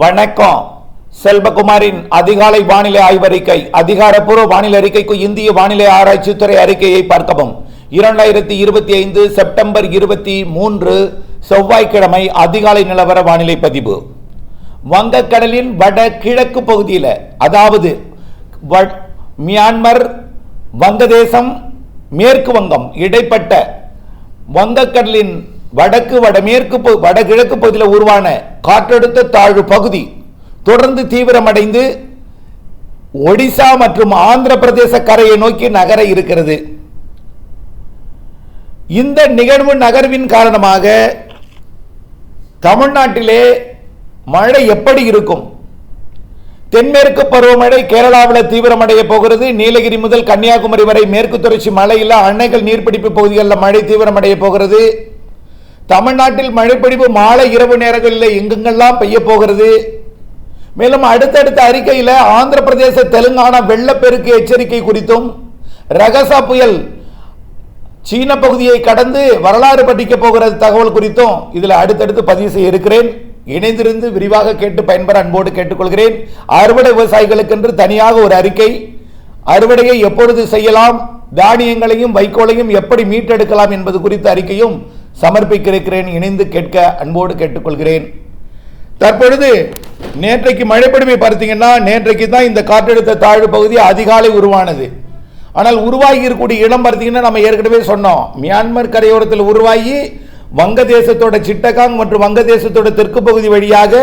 வணக்கம். செல்வகுமாரின் அதிகாலை வானிலை ஆய்வறிக்கை அதிகாரப்பூர்வ வானிலை அறிக்கைக்கு இந்திய வானிலை ஆராய்ச்சித்துறை அறிக்கையை பார்க்கவும். இரண்டாயிரத்தி இருபத்தி ஐந்து செப்டம்பர் இருபத்தி மூன்று செவ்வாய்க்கிழமை அதிகாலை நிலவர வானிலை பதிவு. வங்கக்கடலின் வட கிழக்கு பகுதியில் அதாவது வ- மியான்மர் வங்கதேசம் மேற்கு வங்கம் இடைப்பட்ட வங்கக்கடலின் வடக்கு வடமேற்கு பகு- வடகிழக்கு பகுதியில் உருவான காற்றழுத்த தாழ்வு பகுதி தொடர்ந்து தீவிரமடைந்து ஒடிசா மற்றும் ஆந்திர பிரதேச கரையை நோக்கி நகர இருக்கிறது. இந்த நிகழ்வு நகர்வின் காரணமாக தமிழ்நாட்டிலே மழை எப்படி இருக்கும்? தென்மேற்கு பருவமழை கேரளாவில் தீவிரமடைய போகிறது. நீலகிரி முதல் கன்னியாகுமரி வரை மேற்கு தொடர்ச்சி மழையில் அணைகள் நீர்பிடிப்பு பகுதிகளில் மழை தீவிரமடைய போகிறது. தமிழ்நாட்டில் மழைப்பொழிவு மாலை இரவு நேரங்களில் எங்கெங்கெல்லாம் பெய்ய போகிறது? மேலும் அடுத்தடுத்த அறிக்கையில் ஆந்திர பிரதேச தெலுங்கானா வெள்ளப்பெருக்கு எச்சரிக்கை குறித்தும் ரகசா புயல் சீன பகுதியை கடந்து வரலாறு படிக்க போகிற தகவல் குறித்தும் இதில் அடுத்தடுத்து பதிவு செய்ய இருக்கிறேன். இணைந்திருந்து விரிவாக கேட்டு பயன்பெற அன்போடு கேட்டுக்கொள்கிறேன். அறுவடை விவசாயிகளுக்கென்று தனியாக ஒரு அறிக்கை. அறுவடையை எப்பொழுது செய்யலாம்? தானியங்களையும் வைக்கோலையும் எப்படி மீட்டெடுக்கலாம் என்பது குறித்த அறிக்கையும் சமர்ப்பிக்கிருக்கிறேன் இணைந்து கேட்க அன்போடு கேட்டுக்கொள்கிறேன். தற்பொழுது நேற்றைக்கு மழைப்படுமை பார்த்தீங்கன்னா நேற்றைக்கு தான் இந்த காற்றழுத்த தாழ்வு பகுதி அதிகாலை உருவானது. ஆனால் உருவாகி இருக்கக்கூடிய இடம் பார்த்தீங்கன்னா நம்ம ஏற்கனவே சொன்னோம். மியான்மர் கரையோரத்தில் உருவாகி வங்கதேசத்தோட சிட்டகாங் மற்றும் வங்கதேசத்தோட தெற்கு பகுதி வழியாக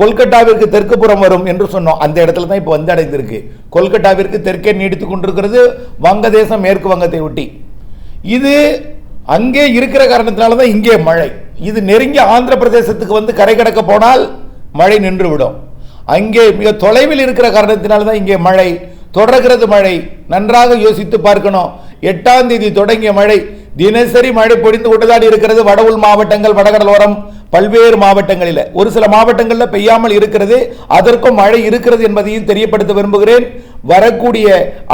கொல்கட்டாவிற்கு தெற்கு புறம் வரும் என்று சொன்னோம். அந்த இடத்துல தான் இப்போ வந்து அடைந்திருக்கு. கொல்கட்டாவிற்கு தெற்கே நீடித்துக் கொண்டிருக்கிறது வங்கதேசம் மேற்கு வங்கத்தை ஒட்டி. இது அங்கே இருக்கிற காரணத்தினால தான் இங்கே மழை. இது நெருங்கி ஆந்திர பிரதேசத்துக்கு வந்து கரை கடக்க போனால் மழை நின்றுவிடும். அங்கே மிக தொலைவில் இருக்கிற காரணத்தினால தான் இங்கே மழை தொடர்கிறது மழை. நன்றாக யோசித்து பார்க்கணும். எட்டாம் தேதி தொடங்கிய மழை. தினசரி மழை பொழிந்து கொண்டுதான் இருக்கிறது. வட உள் மாவட்டங்கள் வடகடலோரம் பல்வேறு மாவட்டங்களில். ஒரு சில மாவட்டங்களில் பெய்யாமல் இருக்கிறது. அதற்கும் மழை இருக்கிறது என்பதையும் தெரியப்படுத்த விரும்புகிறேன். வரக்கூடிய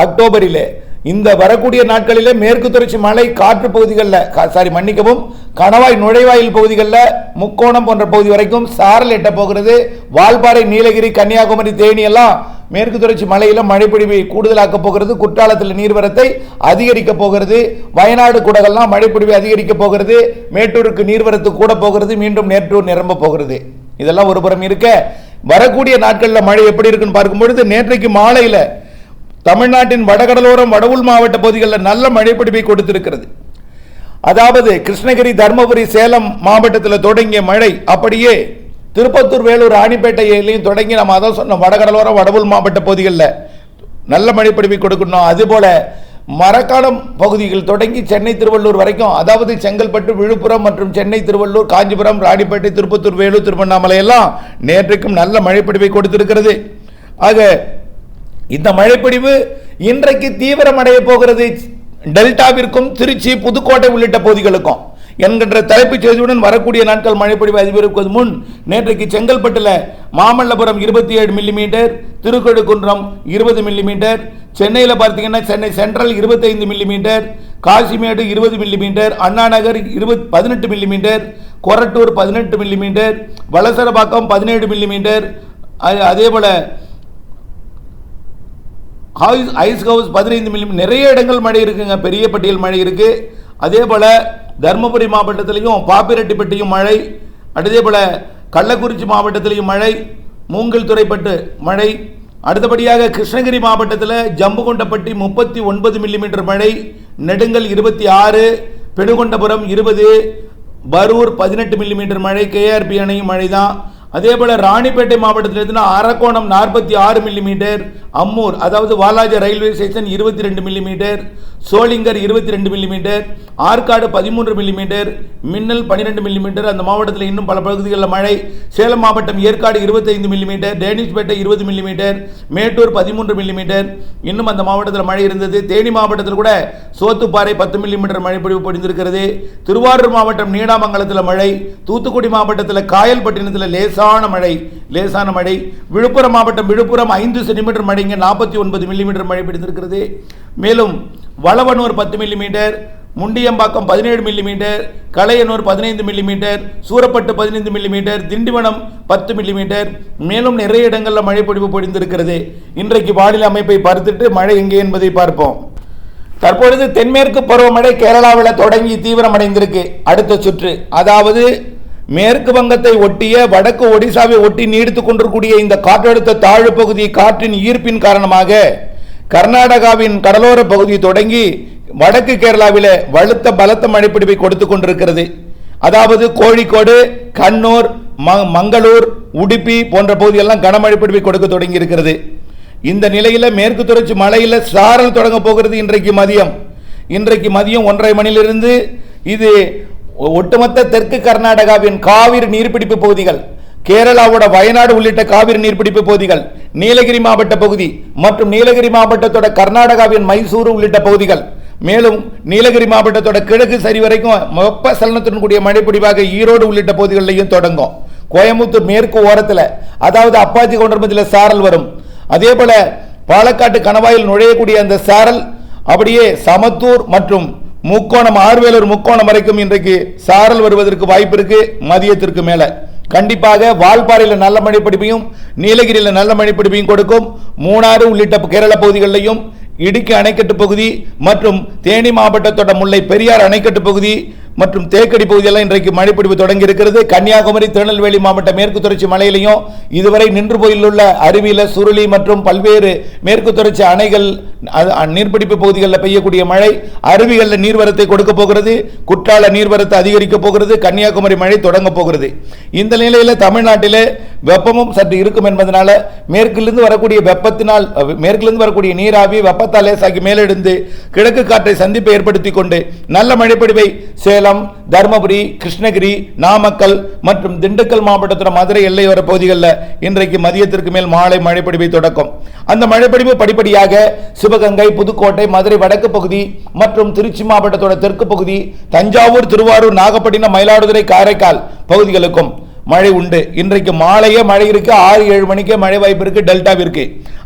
அக்டோபரில் இந்த வரக்கூடிய நாட்களிலே மேற்கு தொடர்ச்சி மலை காற்று பகுதிகளில் சாரி மன்னிக்கவும் கணவாய் நுழைவாயில் பகுதிகளில் முக்கோணம் போன்ற பகுதி வரைக்கும் சாரல் எட்ட போகிறது. வால்பாறை நீலகிரி கன்னியாகுமரி தேனி எல்லாம் மேற்கு தொடர்ச்சி மலையில மழைப்பொழிவை கூடுதலாக்க போகிறது. குற்றாலத்தில் நீர்வரத்தை அதிகரிக்க போகிறது. வயநாடு கூடகள்லாம் மழைப்பொழிவை அதிகரிக்க போகிறது. மேட்டூருக்கு நீர்வரத்து கூட போகிறது. மீண்டும் நேற்றூர் நிரம்ப போகிறது. இதெல்லாம் ஒரு புறம் இருக்க. வரக்கூடிய நாட்களில் மழை எப்படி இருக்குன்னு பார்க்கும்பொழுது நேற்றைக்கு மாலையில் தமிழ்நாட்டின் வடகடலோரம் வடவுள் மாவட்ட பகுதிகளில் நல்ல மழைப்பிடிப்பை கொடுத்திருக்கிறது. அதாவது கிருஷ்ணகிரி தருமபுரி சேலம் மாவட்டத்தில் தொடங்கிய மழை அப்படியே திருப்பத்தூர் வேலூர் ராணிப்பேட்டையிலையும் தொடங்கி நம்ம அதான் சொன்னோம் வடகடலோரம் வடவுள் மாவட்ட பகுதிகளில் நல்ல மழைப்பிடிப்பை கொடுக்கணும். அதுபோல மரக்காலம் பகுதிகள் தொடங்கி சென்னை திருவள்ளூர் வரைக்கும் அதாவது செங்கல்பட்டு விழுப்புரம் மற்றும் சென்னை திருவள்ளூர் காஞ்சிபுரம் ராணிப்பேட்டை திருப்பத்தூர் வேலூர் திருவண்ணாமலை எல்லாம் நேற்றைக்கும் நல்ல மழைப்பிடிப்பை கொடுத்திருக்கிறது. ஆக இந்த மழைப்பிடிவு இன்றைக்கு தீவிரமடைய போகிறது டெல்டாவிற்கும் திருச்சி புதுக்கோட்டை உள்ளிட்ட பகுதிகளுக்கும். என்கின்ற தலைப்புச் செய்தியுடன் வரக்கூடிய நாட்கள் மழைப்பொழிவு அதிகரிப்பது முன் நேற்றைக்கு செங்கல்பட்டில் மாமல்லபுரம் இருபத்தி ஏழு மில்லிமீட்டர் திருக்கழுக்குன்றம் இருபது மில்லிமீட்டர் சென்னையில் பார்த்தீங்கன்னா சென்னை சென்ட்ரல் இருபத்தைந்து மில்லிமீட்டர் காசிமேடு இருபது மில்லிமீட்டர் அண்ணாநகர் இருபத் பதினெட்டு மில்லிமீட்டர் கொரட்டூர் பதினெட்டு மில்லிமீட்டர் வலசரபாக்கம் பதினேழு மில்லிமீட்டர் அ- அதே போல ஹவுஸ் ஐஸ் ஹவுஸ் பதினைந்து மில்லி நிறைய இடங்கள் மழை இருக்குங்க. பெரிய பட்டியல் மழை இருக்கு. அதே போல தருமபுரி மாவட்டத்திலையும் பாப்பிரெட்டிப்பட்டியும் மழை. அதே போல கள்ளக்குறிச்சி மாவட்டத்திலையும் மழை. மூங்கில் துறைப்பட்டு மழை. அடுத்தபடியாக கிருஷ்ணகிரி மாவட்டத்தில் ஜம்புகொண்டப்பட்டி முப்பத்தி ஒன்பது மில்லிமீட்டர் மழை. நெடுங்கல் இருபத்தி ஆறு. பெடுகொண்டபுரம் இருபது. பரூர் பதினெட்டு மில்லிமீட்டர் மழை. கேஆர்பி அணையும் மழை தான் அதே போல ராணிப்பேட்டை மாவட்டத்தில் இருந்துன்னா அரக்கோணம் நாற்பத்தி ஆறு மில்லிமீட்டர் அம்மூர் அதாவது வாலாஜா ரயில்வே ஸ்டேஷன் இருபத்தி ரெண்டு மில்லிமீட்டர் சோளிங்கர் இருபத்தி ரெண்டு மில்லிமீட்டர் ஆற்காடு பதிமூன்று மில்லிமீட்டர் மின்னல் பன்னிரெண்டு மில்லிமீட்டர் அந்த மாவட்டத்தில் இன்னும் பல பகுதிகளில் மழை. சேலம் மாவட்டம் ஏற்காடு இருபத்தைந்து மில்லிமீட்டர் டேனிஷ்பேட்டை இருபது மில்லிமீட்டர் மேட்டூர் பதிமூன்று மில்லிமீட்டர் இன்னும் அந்த மாவட்டத்தில் மழை இருந்தது. தேனி மாவட்டத்தில் கூட சோத்துப்பாறை பத்து மில்லிமீட்டர் மழை பொழிவு பொழிந்திருக்கிறது. திருவாரூர் மாவட்டம் நீடாமங்கலத்தில் மழை. தூத்துக்குடி மாவட்டத்தில் காயல்பட்டினத்தில் லேசான மழை லேசான மழை. விழுப்புரம் மாவட்டம் விழுப்புரம் ஐந்து சென்டிமீட்டர் மழைங்க நாற்பத்தி ஒன்பது மில்லிமீட்டர் மழை பிடித்திருக்கிறது மேலும் வளவனூர் பத்து மில்லிமீட்டர் முண்டியம்பாக்கம் பதினேழு மில்லிமீட்டர் கலையனூர் பதினைந்து மில்லிமீட்டர் சூரப்பட்டு பதினைந்து மில்லிமீட்டர் திண்டிவனம் பத்து மில்லிமீட்டர் மேலும் நிறைய இடங்களில் மழை பொழிவு பொழிந்திருக்கிறது. இன்றைக்கு வானிலை அமைப்பை பார்த்துட்டு மழை எங்கே என்பதை பார்ப்போம். தற்பொழுது தென்மேற்கு பருவமழை கேரளாவில் தொடங்கி தீவிரமடைந்திருக்கு. அடுத்த சுற்று அதாவது மேற்கு வங்கத்தை ஒட்டிய வடக்கு ஒடிசாவை ஒட்டி நீடித்துக் கொண்டிருக்கூடிய இந்த காற்றழுத்த தாழ்வு பகுதி காற்றின் ஈர்ப்பின் காரணமாக கர்நாடகாவின் கடலோர பகுதி தொடங்கி வடக்கு கேரளாவில் வலுத்த பலத்த மழைப்பிடிப்பை கொடுத்து கொண்டிருக்கிறது. அதாவது கோழிக்கோடு கண்ணூர் ம- மங்களூர் உடுப்பி போன்ற பகுதியெல்லாம் கனமழை பிடிப்பை கொடுக்க தொடங்கி இருக்கிறது இந்த நிலையில் மேற்கு தொடர்ச்சி மலையில் சாரல் தொடங்க போகிறது இன்றைக்கு மதியம். இன்றைக்கு மதியம் ஒன்றரை மணியிலிருந்து இது ஒட்டுமொத்த தெற்கு கர்நாடகாவின் காவிரி நீர்பிடிப்பு பகுதிகள். கேரளாவோட வயநாடு உள்ளிட்ட காவிரி நீர்பிடிப்பு பகுதிகள் நீலகிரி மாவட்ட பகுதி மற்றும் நீலகிரி மாவட்டத்தோட கர்நாடகாவின் மைசூரு உள்ளிட்ட பகுதிகள். மேலும் நீலகிரி மாவட்டத்தோட கிழக்கு சரி வரைக்கும் வெப்ப சலனத்துடன் கூடிய மழைப்பொடிவாக ஈரோடு உள்ளிட்ட பகுதிகளிலையும் தொடங்கும். கோயம்புத்தூர் மேற்கு ஓரத்தில் அதாவது அப்பாச்சி கொண்டர்மத்தில் சாரல் வரும். அதே போல பாலக்காட்டு கணவாயில் நுழையக்கூடிய அந்த சாரல் அப்படியே சமத்தூர் மற்றும் முக்கோணம் ஆர்வேலூர் முக்கோணம் வரைக்கும் இன்றைக்கு சாரல் வருவதற்கு வாய்ப்பு இருக்கு மதியத்திற்கு மேலே. கண்டிப்பாக வால்பாறையில் நல்ல மழை பிடிப்பையும் நீலகிரியில் நல்ல மழை பிடிப்பையும் கொடுக்கும். மூணாறு உள்ளிட்ட கேரள பகுதிகளிலையும் இடுக்கி அணைக்கட்டு பகுதி மற்றும் தேனி மாவட்டத்தோட முல்லை பெரியார் அணைக்கட்டு பகுதி மற்றும் தேக்கடி பகுதியெல்லாம் இன்றைக்கு மழைப்பிடிப்பு தொடங்கி இருக்கிறது கன்னியாகுமரி திருநெல்வேலி மாவட்ட மேற்கு தொடர்ச்சி மலையிலையும் இதுவரை நின்று போயிலுள்ள அருவியில் சுருளி மற்றும் பல்வேறு மேற்கு தொடர்ச்சி அணைகள் அ- நீர்பிடிப்பு பகுதிகளில் பெய்யக்கூடிய மழை அருவிகளில் நீர்வரத்தை கொடுக்க போகிறது குற்றால நீர்வரத்தை அதிகரிக்க போகிறது கன்னியாகுமரி மழை தொடங்க போகிறது. இந்த நிலையில் தமிழ்நாட்டிலே வெப்பமும் சற்று இருக்கும் என்பதனால மேற்கிலிருந்து வரக்கூடிய வெப்பத்தினால் மேற்கிலிருந்து வரக்கூடிய நீராவி வெப்பத்தால் லேசாகி மேலெடுந்து கிழக்கு காற்றை சந்திப்பை ஏற்படுத்தி கொண்டு நல்ல மழைப்பொழிவை சேலம் தருமபுரி கிருஷ்ணகிரி நாமக்கல் மற்றும் திண்டுக்கல் மாவட்டத்தோட மதுரை எல்லையோர பகுதிகளில் இன்றைக்கு மதியத்திற்கு மேல் மாலை மழைப்பொழிவை தொடக்கும். அந்த மழைப்பொழிவு படிப்படியாக சிவகங்கை புதுக்கோட்டை மதுரை வடக்கு பகுதி மற்றும் திருச்சி மாவட்டத்தோட தெற்கு பகுதி தஞ்சாவூர் திருவாரூர் நாகப்பட்டினம் மயிலாடுதுறை காரைக்கால் பகுதிகளுக்கும் மழை உண்டு. இன்றைக்கு மாலையே மழை இருக்கு ஆறு ஏழு மணிக்கே மழை வாய்ப்பு இருக்கு டெல்டாவிற்கு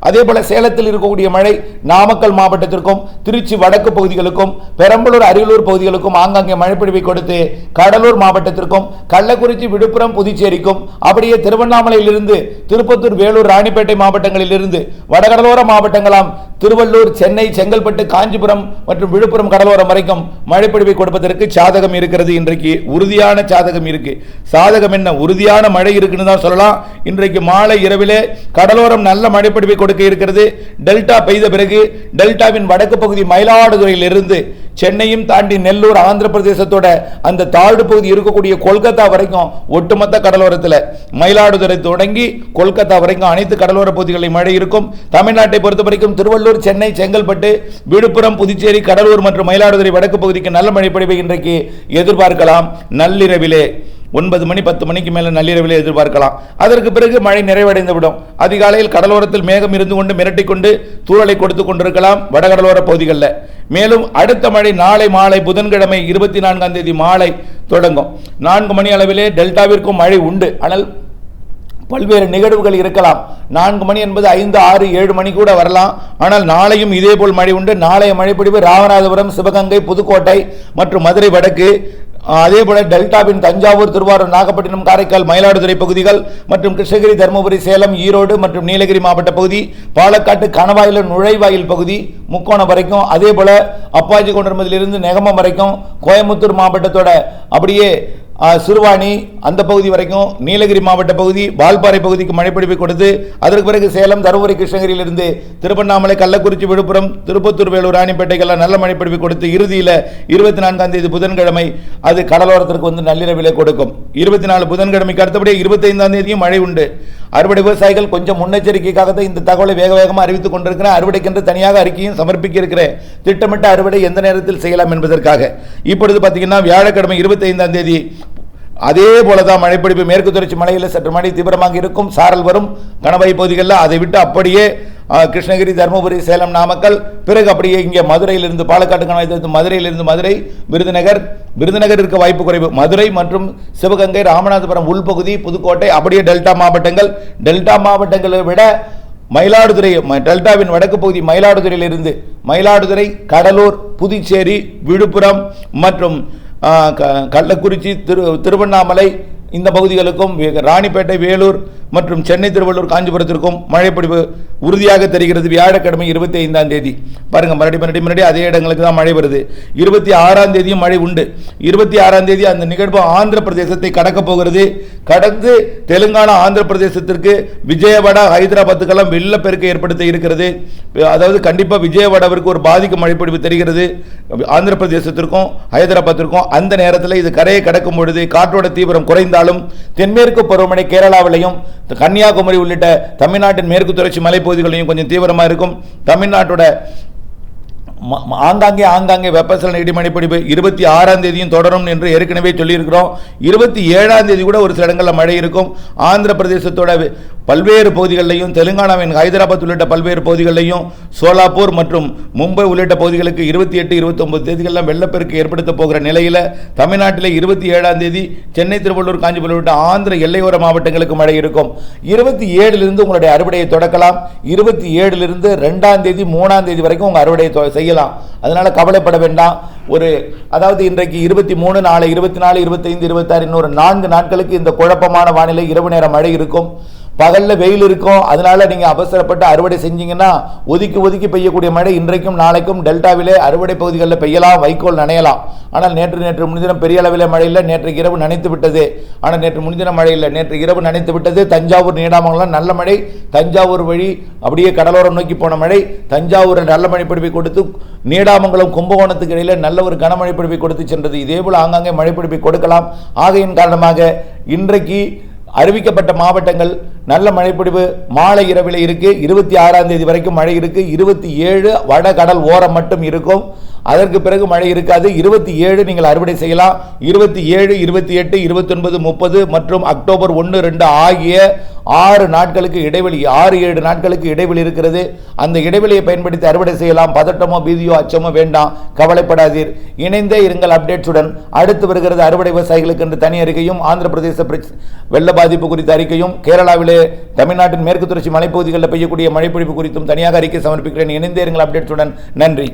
அதே போல சேலத்தில் இருக்கக்கூடிய மழை நாமக்கல் மாவட்டத்திற்கும் திருச்சி வடக்கு பகுதிகளுக்கும் பெரம்பலூர் அரியலூர் பகுதிகளுக்கும் ஆங்காங்கே மழைப்பிடிவை கொடுத்து கடலூர் மாவட்டத்திற்கும் கள்ளக்குறிச்சி விழுப்புரம் புதுச்சேரிக்கும் அப்படியே திருவண்ணாமலையிலிருந்து திருப்பத்தூர் வேலூர் ராணிப்பேட்டை மாவட்டங்களிலிருந்து வடகடலோர மாவட்டங்களாம் திருவள்ளூர் சென்னை செங்கல்பட்டு காஞ்சிபுரம் மற்றும் விழுப்புரம் கடலோரம் வரைக்கும் மழைப்பிடிவை கொடுப்பதற்கு சாதகம் இருக்கிறது. இன்றைக்கு உறுதியான சாதகம் இருக்கு. சாதகம் என்ன? உறுதியான மழை இருக்குன்னு தான் சொல்லலாம். இன்றைக்கு மாலை இரவிலே கடலோரம் நல்ல மழைப்பிடிப்பை கொடுக்க இருக்கிறது. டெல்டா பெய்த பிறகு டெல்டாவின் வடக்கு பகுதி மயிலாடுதுறையிலிருந்து சென்னையும் தாண்டி நெல்லூர் ஆந்திர பிரதேசத்தோட அந்த தாழ்வு பகுதி இருக்கக்கூடிய கொல்கத்தா வரைக்கும் ஒட்டுமொத்த கடலோரத்தில் மயிலாடுதுறை தொடங்கி கொல்கத்தா வரைக்கும் அனைத்து கடலோர பகுதிகளில் மழை இருக்கும். தமிழ்நாட்டை பொறுத்த வரைக்கும் திருவள்ளூர் சென்னை செங்கல்பட்டு விழுப்புரம் புதுச்சேரி கடலூர் மற்றும் மயிலாடுதுறை வடக்கு பகுதிக்கு நல்ல மழை பொழிவை இன்றைக்கு எதிர்பார்க்கலாம். நள்ளிரவிலே ஒன்பது மணி பத்து மணிக்கு மேலே நள்ளிரவில் எதிர்பார்க்கலாம். அதற்கு பிறகு மழை நிறைவடைந்து விடும் அதிகாலையில் கடலோரத்தில் மேகம் இருந்து கொண்டு மிரட்டி கொண்டு தூறலை கொடுத்து கொண்டிருக்கலாம் வடகடலோர பகுதிகளில். மேலும் அடுத்த மழை நாளை மாலை புதன்கிழமை இருபத்தி நான்காம் தேதி மாலை தொடங்கும். நான்கு மணி அளவிலே டெல்டாவிற்கும் மழை உண்டு. ஆனால் பல்வேறு நிகழ்வுகள் இருக்கலாம். நான்கு மணி என்பது ஐந்து ஆறு ஏழு மணி கூட வரலாம். ஆனால் நாளையும் இதேபோல் மழை உண்டு. நாளைய மழைப்பிடிவு ராமநாதபுரம் சிவகங்கை புதுக்கோட்டை மற்றும் மதுரை வடக்கு. அதே போல டெல்டாவின் தஞ்சாவூர் திருவாரூர் நாகப்பட்டினம் காரைக்கால் மயிலாடுதுறை பகுதிகள் மற்றும் கிருஷ்ணகிரி தருமபுரி சேலம் ஈரோடு மற்றும் நீலகிரி மாவட்ட பகுதி பாலக்காட்டு கணவாயில் நுழைவாயில் பகுதி முக்கோணம் வரைக்கும். அதே போல அப்பாஜி கொண்டிருந்ததிலிருந்து நெகமம் வரைக்கும் கோயம்புத்தூர் மாவட்டத்தோட அப்படியே சிறுவாணி அந்த பகுதி வரைக்கும் நீலகிரி மாவட்ட பகுதி வால்பாறை பகுதிக்கு மழைப்பிடிப்பை கொடுத்து அதற்கு பிறகு சேலம் தருமபுரி கிருஷ்ணகிரியிலிருந்து திருவண்ணாமலை கள்ளக்குறிச்சி விழுப்புரம் திருப்பத்தூர் வேலூர் ராணிப்பேட்டைக்கெல்லாம் நல்ல மழைப்பிடிப்பை கொடுத்து இறுதியில் இருபத்தி நான்காம் தேதி புதன்கிழமை அது கடலோரத்திற்கு வந்து நள்ளிரவிலே கொடுக்கும். இருபத்தி நாலு புதன்கிழமைக்கு அடுத்தபடியே இருபத்தைந்தாம் தேதியும் மழை உண்டு. அறுவடை விவசாயிகள் கொஞ்சம் முன்னெச்சரிக்கைக்காக தான் இந்த தகவலை வேக வேகமாக அறிவித்துக் கொண்டிருக்கிறேன். அறுவடைக்கென்று தனியாக அறிக்கையும் சமர்ப்பிக்க இருக்கிறேன் திட்டமிட்ட அறுவடை எந்த நேரத்தில் செய்யலாம் என்பதற்காக. இப்பொழுது பார்த்தீங்கன்னா வியாழக்கிழமை இருபத்தைந்தாம் தேதி அதே போல தான் மழைப்பிடிப்பு மேற்கு தொடர்ச்சி மலையில் சற்று மழை தீவிரமாக இருக்கும். சாரல் வரும். கணவாய் பகுதிகளில் அதை விட்டு அப்படியே கிருஷ்ணகிரி தருமபுரி சேலம் நாமக்கல் பிறகு அப்படியே இங்கே மதுரையிலிருந்து பாலக்காட்டு கணவாய் மதுரையிலிருந்து மதுரை விருதுநகர் விருதுநகர் இருக்க வாய்ப்பு குறைவு. மதுரை மற்றும் சிவகங்கை ராமநாதபுரம் உள்பகுதி புதுக்கோட்டை அப்படியே டெல்டா மாவட்டங்கள். டெல்டா மாவட்டங்களை விட மயிலாடுதுறை ம- டெல்டாவின் வடக்கு பகுதி மயிலாடுதுறையிலிருந்து மயிலாடுதுறை கடலூர் புதுச்சேரி விழுப்புரம் மற்றும் கள்ளக்குறிச்சி திரு திருவண்ணாமலை இந்த பகுதிகளுக்கும் ராணிப்பேட்டை வேலூர் மற்றும் சென்னை திருவள்ளூர் காஞ்சிபுரத்திற்கும் மழைப்பொழிவு உறுதியாக தெரிகிறது. வியாழக்கிழமை இருபத்தி ஐந்தாம் தேதி. பாருங்க மறுபடி மறுபடி மறுபடி அதே இடங்களுக்கு தான் மழை வருது. இருபத்தி ஆறாம் தேதியும் மழை உண்டு. இருபத்தி ஆறாம் தேதி அந்த நிகழ்வு ஆந்திர பிரதேசத்தை கடக்கப் போகிறது. கடந்து தெலுங்கானா ஆந்திர பிரதேசத்திற்கு விஜயவாடா ஹைதராபாத்துக்கெல்லாம் வெள்ளப்பெருக்கு ஏற்படுத்த இருக்கிறது. அதாவது கண்டிப்பாக விஜயவாடாவிற்கு ஒரு பாதிக்கும் மழைப்பொழிவு தெரிகிறது. ஆந்திர பிரதேசத்திற்கும் ஹைதராபாத்திற்கும் அந்த நேரத்தில் இது கரையை கடக்கும் பொழுது காற்றோட தீவிரம் என்றாலும் தென்மேற்கு பருவமழை கேரளாவிலையும் கன்னியாகுமரி உள்ளிட்ட தமிழ்நாட்டின் மேற்கு தொடர்ச்சி மலைப்பகுதிகளையும் கொஞ்சம் தீவிரமாக இருக்கும். தமிழ்நாட்டோட ஆங்காங்கே ஆங்காங்கே வெப்பசலன இடிமணி இருபத்தி ஆறாம் தேதியும் தொடரும் என்று ஏற்கனவே சொல்லியிருக்கிறோம். இருபத்தி ஏழாம் தேதி கூட ஒரு சில இடங்களில் மழை இருக்கும். ஆந்திர பிரதேசத்தோட பல்வேறு பகுதிகளிலையும் தெலுங்கானாவின் ஹைதராபாத் உள்ளிட்ட பல்வேறு பகுதிகளிலையும் சோலாப்பூர் மற்றும் மும்பை உள்ளிட்ட பகுதிகளுக்கு இருபத்தி எட்டு இருபத்தொன்பது தேதிகளில் வெள்ளப்பெருக்கு ஏற்படுத்த போகிற நிலையில் தமிழ்நாட்டில் இருபத்தி ஏழாம் தேதி சென்னை திருவள்ளூர் காஞ்சிபுரம் உள்ளிட்ட ஆந்திர எல்லையோர மாவட்டங்களுக்கு மழை இருக்கும். இருபத்தி ஏழிலிருந்து உங்களுடைய அறுவடையை தொடக்கலாம். இருபத்தி ஏழிலிருந்து ரெண்டாம் தேதி மூணாம் தேதி வரைக்கும் உங்கள் அறுவடையை செய்யலாம். அதனால் கவலைப்பட வேண்டாம். ஒரு அதாவது இன்றைக்கு இருபத்தி மூணு நாளை இருபத்தி நாலு இருபத்தைந்து இருபத்தாறு இன்னொரு நான்கு நாட்களுக்கு இந்த குழப்பமான வானிலை இரவு நேரம் மழை இருக்கும். பகலில் வெயில் இருக்கும் அதனால நீங்கள் அவசரப்பட்டு அறுவடை செஞ்சீங்கன்னா ஒதுக்கி ஒதுக்கி பெய்யக்கூடிய மழை இன்றைக்கும் நாளைக்கும் டெல்டாவிலே அறுவடை பகுதிகளில் பெய்யலாம் வைக்கோல் நனையலாம். ஆனால் நேற்று நேற்று முன்தினம் பெரிய அளவில் மழையில் நேற்று இரவு நனைத்து விட்டது. ஆனால் நேற்று முன்தினம் மழையில் நேற்று இரவு நனைத்து விட்டது. தஞ்சாவூர் நீடாமங்கலம் நல்ல மழை. தஞ்சாவூர் வழி அப்படியே கடலோரம் நோக்கி போன மழை. தஞ்சாவூரில் நல்ல மழைப்பிடிப்பை கொடுத்து நீடாமங்கலம் கும்பகோணத்துக்கு இடையில நல்ல ஒரு கனமழை பிடிப்பை கொடுத்து சென்றது. இதேபோல் ஆங்காங்கே மழைப்பிடிப்பை கொடுக்கலாம். ஆகையின் காரணமாக இன்றைக்கு அறிவிக்கப்பட்ட மாவட்டங்கள் நல்ல மழைப்பொழிவு மாலை இரவில் இருக்கு இருபத்தி ஆறாம் தேதி வரைக்கும் மழை இருக்கு இருபத்தி ஏழு வடகடல் ஓரம் மட்டும் இருக்கும். அதற்கு பிறகு மழை இருக்காது. இருபத்தி ஏழு நீங்கள் அறுவடை செய்யலாம். இருபத்தி ஏழு இருபத்தி எட்டு இருபத்தொன்பது முப்பது மற்றும் அக்டோபர் ஒன்று ரெண்டு ஆகிய ஆறு நாட்களுக்கு இடைவெளி ஆறு ஏழு நாட்களுக்கு இடைவெளி இருக்கிறது. அந்த இடைவெளியை பயன்படுத்தி அறுவடை செய்யலாம். பதட்டமோ பீதியோ அச்சமோ வேண்டாம். கவலைப்படாதீர். இணைந்தே இருங்கள் அப்டேட்ஸுடன். அடுத்து வருகிறது அறுவடை விவசாயிகளுக்கு என்று தனி அறிக்கையும் ஆந்திர பிரதேச பிரச்ச- வெள்ள பாதிப்பு குறித்த அறிக்கையும் கேரளாவிலே தமிழ்நாட்டின் மேற்கு தொடர்ச்சி மலைப்பகுதிகளில் பெய்யக்கூடிய மழைப்பொழிவு குறித்தும் தனியாக அறிக்கை சமர்ப்பிக்கிறேன். இணைந்தே இருங்கள் அப்டேட்ஸுடன். நன்றி.